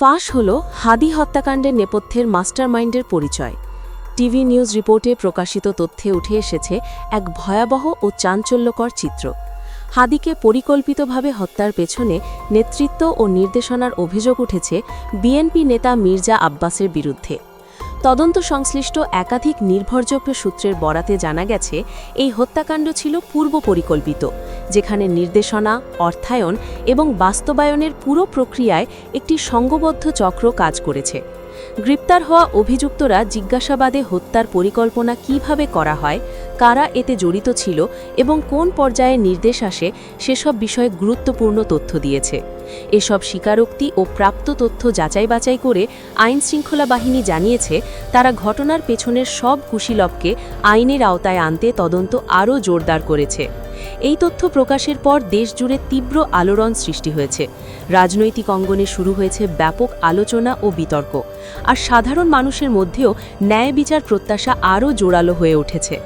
ফাঁস হল হাদি হত্যাকাণ্ডের নেপথ্যের মাস্টারমাইন্ডের পরিচয়। টিভি নিউজ রিপোর্টে প্রকাশিত তথ্যে উঠে এসেছে এক ভয়াবহ ও চাঞ্চল্যকর চিত্র। হাদিকে পরিকল্পিতভাবে হত্যার পেছনে নেতৃত্ব ও নির্দেশনার অভিযোগ উঠেছে বিএনপি নেতা মির্জা আব্বাসের বিরুদ্ধে। তদন্ত সংশ্লিষ্ট একাধিক নির্ভরযোগ্য সূত্রের বরাতে জানা গেছে, এই হত্যাকাণ্ড ছিল পূর্ব পরিকল্পিত। যেখানে নির্দেশনা, অর্থায়ন এবং বাস্তবায়নের পুরো প্রক্রিয়ায় একটি সংঘবদ্ধ চক্র কাজ করেছে। গ্রেপ্তার হওয়া অভিযুক্তরা জিজ্ঞাসাবাদে হত্যার পরিকল্পনা কীভাবে করা হয়, কারা এতে জড়িত ছিল এবং কোন পর্যায়ে নির্দেশ আসে, সেসব বিষয়ে গুরুত্বপূর্ণ তথ্য দিয়েছে। এসব স্বীকারোক্তি ও প্রাপ্ত তথ্য যাচাই বাছাই করে আইন শৃঙ্খলা বাহিনী জানিয়েছে, তারা ঘটনার পেছনের সব কুশীলবকে আইনের আওতায় আনতে তদন্ত আরও জোরদার করেছে। এই তথ্য প্রকাশের পর দেশজুড়ে তীব্র আলোড়ন সৃষ্টি হয়েছে। রাজনৈতিক অঙ্গনে শুরু হয়েছে ব্যাপক আলোচনা ও বিতর্ক। আর সাধারণ মানুষের মধ্যেও ন্যায় বিচার প্রত্যাশা আরও জোরালো হয়ে উঠেছে।